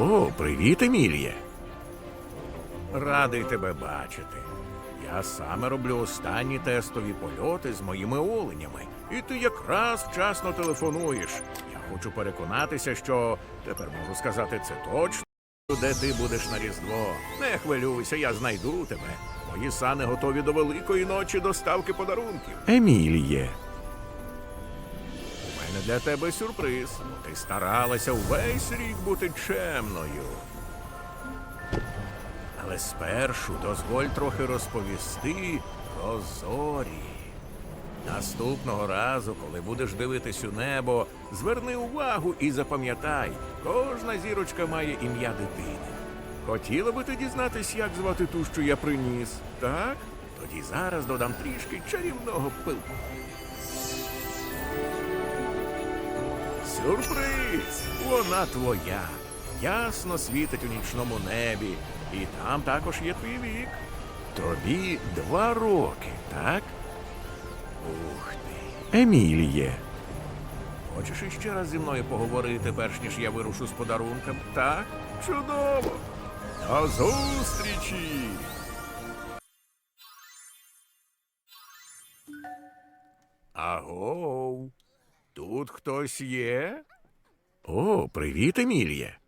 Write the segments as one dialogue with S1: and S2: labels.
S1: О, привіт, Емілія. Радий тебе бачити. Я саме роблю останні тестові польоти з моїми оленями. І ти якраз вчасно телефонуєш. Я хочу переконатися, що тепер можу сказати це точно. Де ти будеш на Різдво? Не хвилюйся, я знайду тебе. Мої сани готові до великої ночі доставки подарунків. Еміліє. Для тебе сюрприз. Ти старалася увесь рік бути чемною. Але спершу дозволь трохи розповісти про зорі. Наступного разу, коли будеш дивитись у небо, зверни увагу і запам'ятай, кожна зірочка має ім'я дитини. Хотіла би ти дізнатись, як звати ту, що я приніс, так? Тоді зараз додам трішки чарівного пилку. Сюрприз! Вона твоя. Ясно світить у нічному небі. І там також є твій вік. Тобі два роки, так? Ух ти. Еміліє. Хочеш іще раз зі мною поговорити, перш ніж я вирушу з подарунком? Так? Чудово! До зустрічі! Агов, тут хтось є? О, привіт, Емілія.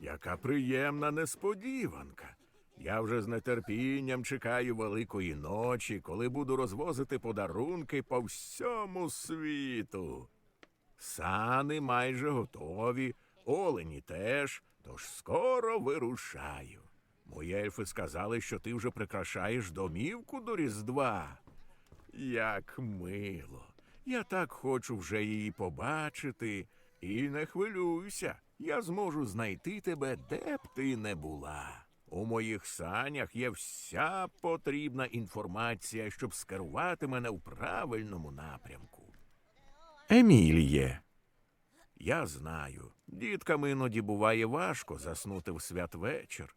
S1: Яка приємна несподіванка. Я вже з нетерпінням чекаю великої ночі, коли буду розвозити подарунки по всьому світу. Сани майже готові, олені теж, тож скоро вирушаю. Мої ельфи сказали, що ти вже прикрашаєш домівку до Різдва. Як мило. Я так хочу вже її побачити. І не хвилюйся, я зможу знайти тебе, де б ти не була. У моїх санях є вся потрібна інформація, щоб скерувати мене в правильному напрямку. Еміліє. Я знаю, діткам іноді буває важко заснути в святвечір.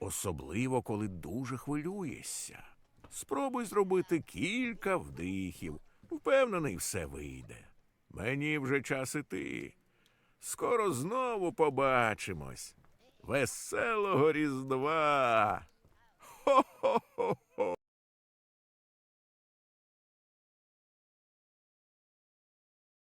S1: Особливо, коли дуже хвилюєшся. Спробуй зробити кілька вдихів. Впевнений, все вийде. Мені вже час іти. Скоро знову побачимось. Веселого Різдва! Хо-хо-хо!